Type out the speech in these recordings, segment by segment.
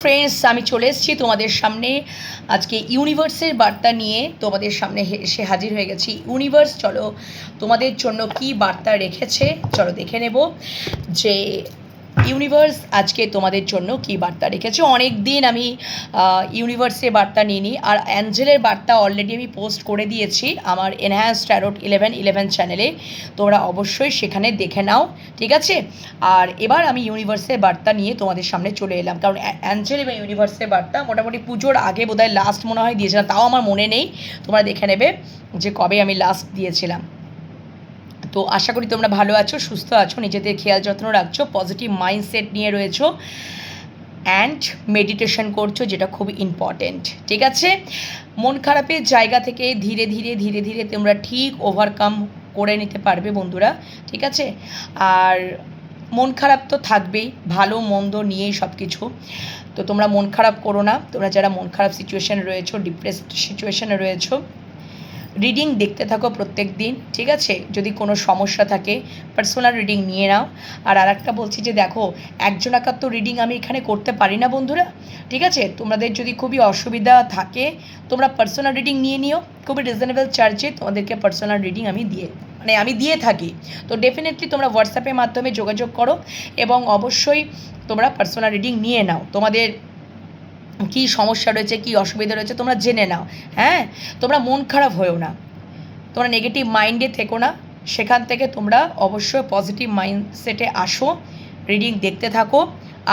Friends আমি চলে এসেছি তোমাদের সামনে আজকে ইউনিভার্সের বার্তা নিয়ে। তোমাদের সামনে এসে হাজির হয়ে গেছি। ইউনিভার্স চলো তোমাদের জন্য কি বার্তা রেখেছে? চলো দেখে নেব যে ইউনিভার্স, আজকে তোমাদের জন্য কি বার্তা রেখেছে? অনেক দিন আমি ইউনিভার্সের বার্তা নিইনি, আর অ্যাঞ্জেলের বার্তা অলরেডি আমি পোস্ট করে দিয়েছি আমার এনহ্যান্স ট্যারোট ইলেভেন ইলেভেন চ্যানেলে তোমরা অবশ্যই সেখানে দেখে নাও, ঠিক আছে? আর এবার আমি ইউনিভার্সের বার্তা নিয়ে তোমাদের সামনে চলে এলাম, কারণ অ্যা- অ্যাঞ্জেল এবং ইউনিভার্সের বার্তা, মোটামুটি পুজোর আগে বোধহয় লাস্ট মনে হয় দিয়েছিলাম তাও আমার মনে নেই। তোমরা দেখে নেবে যে কবে আমি লাস্ট দিয়েছিলাম। তো আশা করি তোমরা ভালো আছো, সুস্থ আছো, নিজেদের খেয়াল যত্ন রাখছো পজিটিভ মাইন্ডসেট নিয়ে রয়েছো অ্যান্ড মেডিটেশন করছ, যেটা খুব ইম্পর্টেন্ট ঠিক আছে? মন খারাপের জায়গা থেকে ধীরে ধীরে ধীরে ধীরে তোমরা ঠিক ওভারকাম করে নিতে পারবে বন্ধুরা, ঠিক আছে? আর মন খারাপ তো থাকবেই, ভালো মন্দ নিয়েই সব কিছু তো তোমরা মন খারাপ করো না, তোমরা যারা মন খারাপ সিচুয়েশানে রয়েছো ডিপ্রেসড সিচুয়েশানে রয়েছো রিডিং দেখতে থাকো প্রত্যেক দিন, ঠিক আছে? যদি কোনো সমস্যা থাকে পার্সোনাল রিডিং নিয়ে নাও। আর আর একটা বলছি যে দেখো, একজন একার তো রিডিং আমি এখানে করতে পারি না বন্ধুরা, ঠিক আছে? তোমাদের যদি খুবই অসুবিধা থাকে, তোমরা পার্সোনাল রিডিং নিয়ে নিও। খুবই রিজনেবল চার্জে তোমাদেরকে পার্সোনাল রিডিং আমি দিয়ে মানে আমি দিয়ে থাকি। তো ডেফিনেটলি তোমরা হোয়াটসঅ্যাপের মাধ্যমে যোগাযোগ করো এবং অবশ্যই তোমরা পার্সোনাল রিডিং নিয়ে নাও। তোমাদের কী সমস্যা রয়েছে, কী অসুবিধা রয়েছে, তোমরা জেনে নাও হ্যাঁ? তোমরা মন খারাপ হয়েও না। তোমরা নেগেটিভ মাইন্ডে থেকো না। সেখান থেকে তোমরা অবশ্যই পজিটিভ মাইন্ডসেটে আসো রিডিং দেখতে থাকো,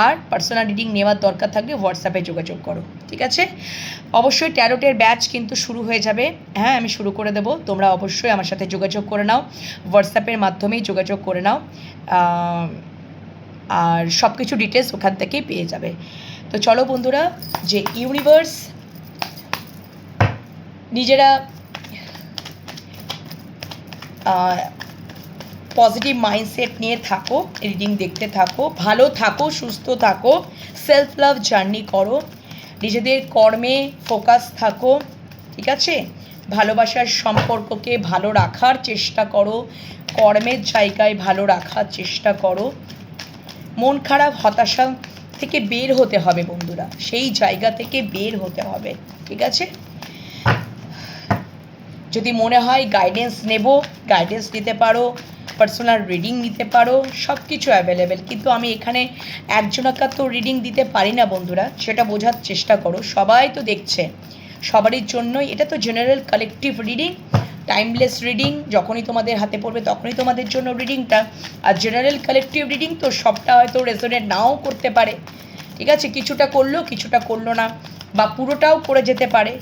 আর পার্সোনাল রিডিং নেওয়ার দরকার থাকলে হোয়াটসঅ্যাপে যোগাযোগ করো, ঠিক আছে? অবশ্যই ট্যারোটের ব্যাচ কিন্তু শুরু হয়ে যাবে। হ্যাঁ আমি শুরু করে দেবো। তোমরা অবশ্যই আমার সাথে যোগাযোগ করে নাও। হোয়াটসঅ্যাপের মাধ্যমেই যোগাযোগ করে নাও। আর সব কিছু ডিটেলস ওখান থেকেই পেয়ে যাবে। তো চলো বন্ধুরা, যে ইউনিভার্স নিজেরা পজিটিভ মাইন্ডসেট নিয়ে থাকো রিডিং দেখতে থাকো, ভালো থাকো, সুস্থ থাকো সেলফ লাভ জার্নি করো, নিজেদের কর্মে ফোকাস থাকো, ঠিক আছে? ভালোবাসার সম্পর্ককে ভালো রাখার চেষ্টা করো, কর্মের জায়গায় ভালো রাখার চেষ্টা করো, মন খারাপ, হতাশা থেকে বের হতে হবে বন্ধুরা। সেই জায়গা থেকে বের হতে হবে, ঠিক আছে? যদি মনে হয় গাইডেন্স নেব গাইডেন্স নিতে পারো পার্সোনাল রিডিং নিতে পারো সব কিছু অ্যাভেলেবেল কিন্তু আমি এখানে একজনাকার তো রিডিং দিতে পারি না বন্ধুরা, সেটা বোঝার চেষ্টা করো। সবাই তো দেখছে। সবারই জন্যই। এটা তো general collective reading timeless reading যখনই তোমাদের হাতে পড়বে তখনই তোমাদের জন্য রিডিংটা আর জেনারেল কালেকটিভ রিডিং তো সবটা হয়তো রেজোনেট নাও করতে পারে। ঠিক আছে? কিছুটা করল কিছুটা করল না, বা পুরোটাও করে যেতে পারে।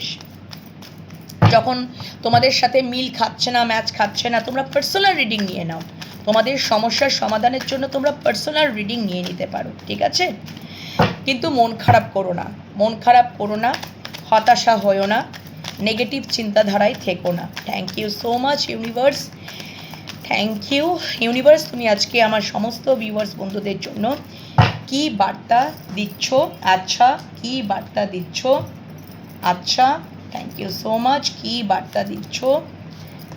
যখন তোমাদের সাথে মিল খাচ্ছে না ম্যাচ খাচ্ছে না, তোমরা পার্সোনাল রিডিং নিয়ে নাও। তোমাদের সমস্যার সমাধানের জন্য তোমরা পার্সোনাল রিডিং নিয়ে নিতে পারো। ঠিক আছে? কিন্তু মন খারাপ করো না। মন খারাপ করো না। হতাশা হয়েও না নেগেটিভ চিন্তাধারায় থেকো না। Thank you so much universe thank you universe তুমি আজকে আমার সমস্ত ভিউয়ার্স বন্ধুদের জন্য কি বার্তা দিচ্ছ? আচ্ছা কি বার্তা দিচ্ছ? আচ্ছা থ্যাংক ইউ সো মাচ কি বার্তা দিচ্ছ?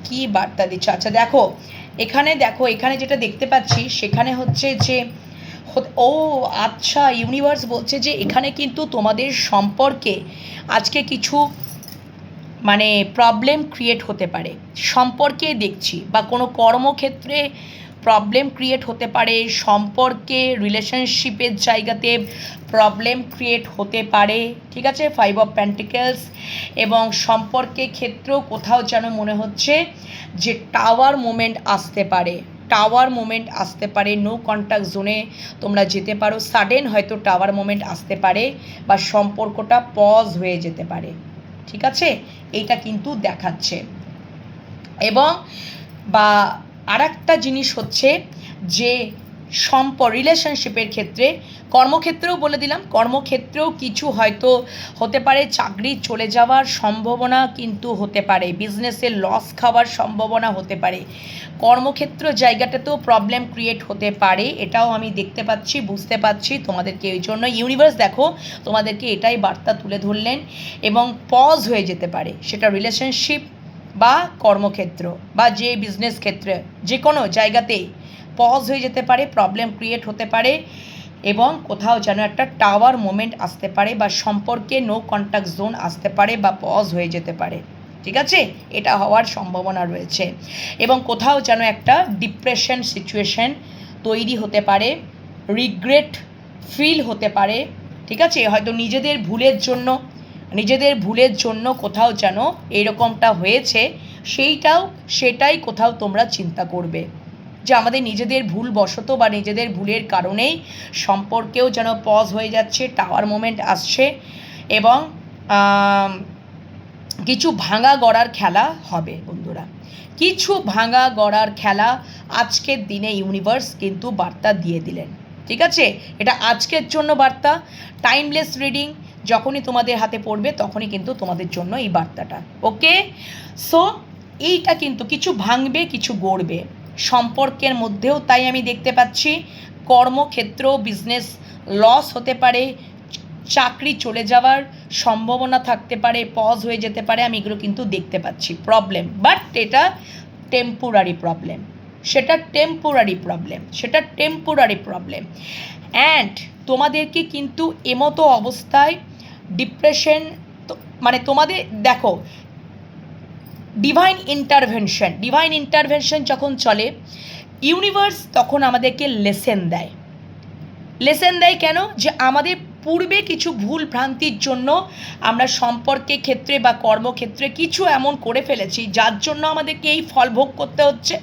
কি বার্তা দিচ্ছ? আচ্ছা দেখো, এখানে দেখো, এখানে যেটা দেখতে পাচ্ছি, সেখানে হচ্ছে যে ও আচ্ছা ইউনিভার্স বলছে যে এখানে কিন্তু তোমাদের সম্পর্কে আজকে কিছু মানে প্রবলেম ক্রিয়েট হতে পারে। সম্পর্কে দেখছি বা কোনো কর্মক্ষেত্রে প্রবলেম ক্রিয়েট হতে পারে, সম্পর্কে রিলেশনশিপের জায়গাতে প্রবলেম ক্রিয়েট হতে পারে, ঠিক আছে? ফাইভ অফ প্যান্টিকেলস এবং সম্পর্কে ক্ষেত্রেও কোথাও যেন মনে হচ্ছে যে টাওয়ার মোমেন্ট আসতে পারে। টাওয়ার মোমেন্ট আসতে পারে, নো কন্ট্যাক্ট জোনে তোমরা যেতে পারো। সাডেন হয়তো টাওয়ার মোমেন্ট আসতে পারে বা সম্পর্কটা পজ হয়ে যেতে পারে। ঠিক আছে? এইটা কিন্তু দেখাচ্ছে। এবং বা আর জিনিস হচ্ছে যে সম্প রিলেশনশিপের ক্ষেত্রে, কর্মক্ষেত্রেও বলে দিলাম, কর্মক্ষেত্রেও কিছু হয়তো হতে পারে, চাকরি চলে যাওয়ার সম্ভাবনা কিন্তু হতে পারে বিজনেসে লস খাওয়ার সম্ভাবনা হতে পারে। কর্মক্ষেত্র জায়গাটাতেও প্রবলেম ক্রিয়েট হতে পারে, এটাও আমি দেখতে পাচ্ছি, বুঝতে পারছি তোমাদেরকে এই জন্য ইউনিভার্স দেখো, তোমাদেরকে এটাই বার্তা তুলে ধরলেন এবং পজ হয়ে যেতে পারে, সেটা রিলেশনশিপ বা কর্মক্ষেত্র বা যে বিজনেস ক্ষেত্রে যে কোনো জায়গাতেই। পজ হয়ে যেতে পারে প্রবলেম ক্রিয়েট হতে পারে এবং কোথাও যেন একটা টাওয়ার মোমেন্ট আসতে পারে বা সম্পর্কে নো কন্ট্যাক্ট জোন আসতে পারে বা পজ হয়ে যেতে পারে। ঠিক আছে? এটা হওয়ার সম্ভাবনা রয়েছে। এবং কোথাও যেন একটা ডিপ্রেশন সিচুয়েশন তৈরি হতে পারে রিগ্রেট ফিল হতে পারে। ঠিক আছে? হয়তো নিজেদের ভুলের জন্য, নিজেদের ভুলের জন্য কোথাও যেন এরকমটা হয়েছে, সেইটাও, সেটাই কোথাও তোমরা চিন্তা করবে। যে আমাদের নিজেদের ভুল বশত বা নিজেদের ভুলের কারণেই সম্পর্কেও যেন পজ হয়ে যাচ্ছে, টাওয়ার মোমেন্ট আসছে এবং কিছু ভাঙা গড়ার খেলা হবে বন্ধুরা। কিছু ভাঙা গড়ার খেলা আজকের দিনে ইউনিভার্স কিন্তু বার্তা দিয়ে দিলেন। ঠিক আছে? এটা আজকের জন্য বার্তা। টাইমলেস রিডিং যখনই তোমাদের হাতে পড়বে তখনই কিন্তু তোমাদের জন্য এই বার্তাটা। ওকে সো এইটা কিন্তু কিছু ভাঙবে, কিছু গড়বে। সম্পর্কের মধ্যেও তাই আমি দেখতে পাচ্ছি। কর্মক্ষেত্র বিজনেস লস হতে পারে, চাকরি চলে যাওয়ার সম্ভাবনা থাকতে পারে পজ হয়ে যেতে পারে, আমি এগুলো কিন্তু দেখতে পাচ্ছি। প্রবলেম বাট এটা টেম্পোরারি প্রবলেম সেটা টেম্পোরারি প্রবলেম সেটা টেম্পোরারি প্রবলেম অ্যান্ড তোমাদেরকে কিন্তু এমতো অবস্থায় ডিপ্রেশন মানে তোমাদের, দেখো ডিভাইন ইন্টারভেনশন ডিভাইন ইন্টারভেনশন যখন চলে ইউনিভার্স তখন আমাদেরকে লেসেন দেয়। লেসেন দেয় কেন? যে আমাদের পূর্বে কিছু ভুল ভ্রান্তির জন্য আমরা সম্পর্কে ক্ষেত্রে বা কর্মক্ষেত্রে কিছু এমন করে ফেলেছি, যার জন্য আমাদেরকে এই ফল ভোগ করতে হচ্ছে,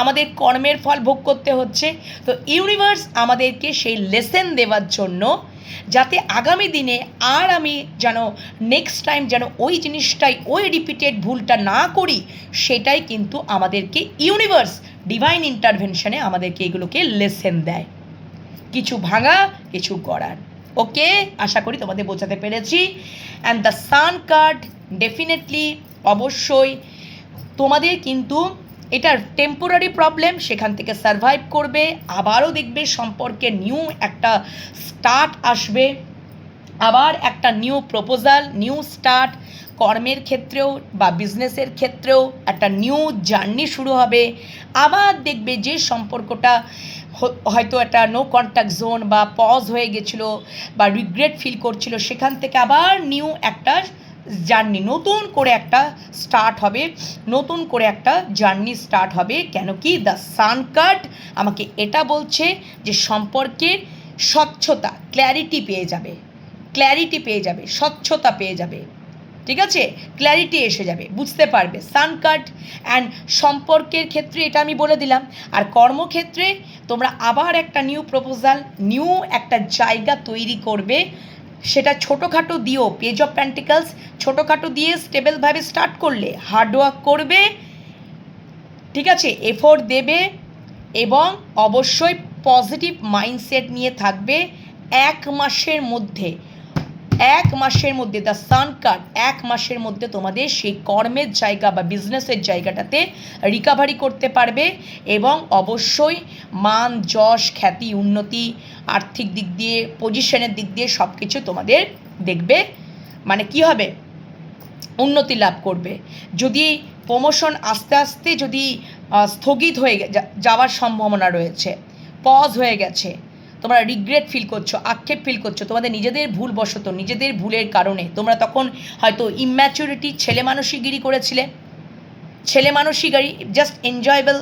আমাদের কর্মের ফল ভোগ করতে হচ্ছে। তো ইউনিভার্স আমাদেরকে সেই লেসেন দেওয়ার জন্য যাতে আগামী দিনে আর আমি যেন নেক্সট টাইম যেন ওই জিনিসটাই, ওই রিপিটেড ভুলটা না করি, সেটাই কিন্তু আমাদেরকে ইউনিভার্স ডিভাইন ইন্টারভেনশনে আমাদেরকে এগুলোকে লেসেন দেয়। কিছু ভাঙা, কিছু গড়ার। ওকে? আশা করি তোমাদের বোঝাতে পেরেছি। And the sun card definitely অবশ্যই তোমাদের কিন্তু এটা টেম্পোরারি প্রবলেম সেখান থেকে সারভাইভ করবে, আবারও দেখবে সম্পর্কে নিউ একটা স্টার্ট আসবে, আবার একটা নিউ প্রপোজাল নিউ স্টার্ট কর্মের ক্ষেত্রেও বা বিজনেসের ক্ষেত্রেও একটা নিউ জার্নি শুরু হবে, আবার দেখবে যে সম্পর্কটা হয়তো একটা নো কন্ট্যাক্ট জোন বা পজ হয়ে গেছিল বা রিগ্রেট ফিল করছিল, সেখান থেকে আবার নিউ একটা জার্নি। নতুন করে একটা স্টার্ট হবে, নতুন করে একটা জার্নি স্টার্ট হবে। কেন কি দ্য সান কার্ড আমাকে এটা বলছে যে সম্পর্কের স্বচ্ছতা ক্ল্যারিটি পেয়ে যাবে। ক্ল্যারিটি পেয়ে যাবে, স্বচ্ছতা পেয়ে যাবে। ঠিক আছে? ক্ল্যারিটি এসে যাবে, বুঝতে পারবে। সান কাট অ্যান্ড সম্পর্কের ক্ষেত্রে এটা আমি বলে দিলাম। আর কর্মক্ষেত্রে তোমরা আবার একটা নিউ প্রপোজাল নিউ একটা জায়গা তৈরি করবে। সেটা ছোটোখাটো দিও পেজ অফ প্যান্টিকালস ছোটোখাটো দিয়ে স্টেবলভাবে স্টার্ট করলে হার্ডওয়ার্ক করবে, ঠিক আছে? এফোর্ট দেবে এবং অবশ্যই পজিটিভ মাইন্ডসেট নিয়ে থাকবে এক মাসের মধ্যে। এক মাসের মধ্যে দ্য সান কার্ড এক মাসের মধ্যে তোমাদের সেই কর্মের জায়গা বা বিজনেসের জায়গাটাতে রিকাভারি করতে পারবে এবং অবশ্যই মান, যশ, খ্যাতি, উন্নতি, আর্থিক দিক দিয়ে পজিশনের দিক দিয়ে সব কিছু তোমাদের দেখবে। মানে কি হবে? উন্নতি লাভ করবে। যদি প্রমোশন আস্তে আস্তে যদি স্থগিত হয়ে যাওয়ার সম্ভাবনা রয়েছে পজ হয়ে গেছে তোমরা রিগ্রেট ফিল করছ, আক্ষেপ ফিল করছ, তোমাদের নিজেদের ভুল বশত নিজেদের ভুলের কারণে। তোমরা তখন হয়তো ইম্যাচুরিটি ছেলে মানসিকগিরি করেছিলে। ছেলে মানসিকগিরি জাস্ট এনজয়েবল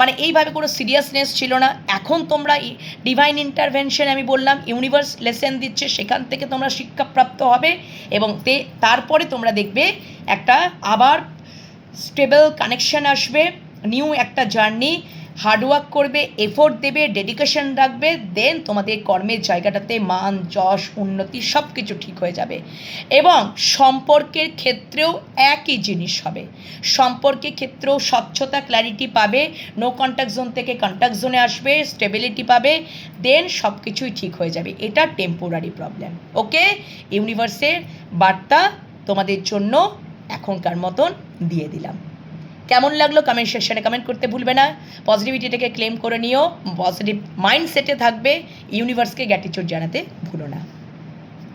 মানে এইভাবে কোনো সিরিয়াসনেস ছিল না। এখন তোমরা ডিভাইন ইন্টারভেনশন আমি বললাম ইউনিভার্স লেসেন দিচ্ছে, সেখান থেকে তোমরা শিক্ষাপ্রাপ্ত হবে এবং তে, তারপরে তোমরা দেখবে একটা আবার স্টেবল কানেকশন আসবে নিউ একটা জার্নি হার্ডওয়ার্ক করবে এফোর্ট দেবে ডেডিকেশন রাখবে দেন তোমাদের কর্মের জায়গাটাতে মান, যশ, উন্নতি সব কিছু ঠিক হয়ে যাবে। এবং সম্পর্কের ক্ষেত্রেও একই জিনিস হবে। সম্পর্কের ক্ষেত্রেও স্বচ্ছতা ক্ল্যারিটি পাবে নো কন্ট্যাক্ট জোন থেকে কন্ট্যাক্ট জোনে আসবে স্টেবিলিটি পাবে দেন সব কিছুই ঠিক হয়ে যাবে। এটা টেম্পোরারি প্রবলেম ওকে ইউনিভার্সের বার্তা তোমাদের জন্য এখনকার মতন দিয়ে দিলাম। কেমন লাগল কমেন্ট সেকশনে কমেন্ট করতে ভুলবে না। পজিটিভিটিটাকে ক্লেম করে নিও। পজিটিভ মাইন্ডসেটে থাকবে। ইউনিভার্সকে গ্যাটিচিউড জানাতে ভুলো না।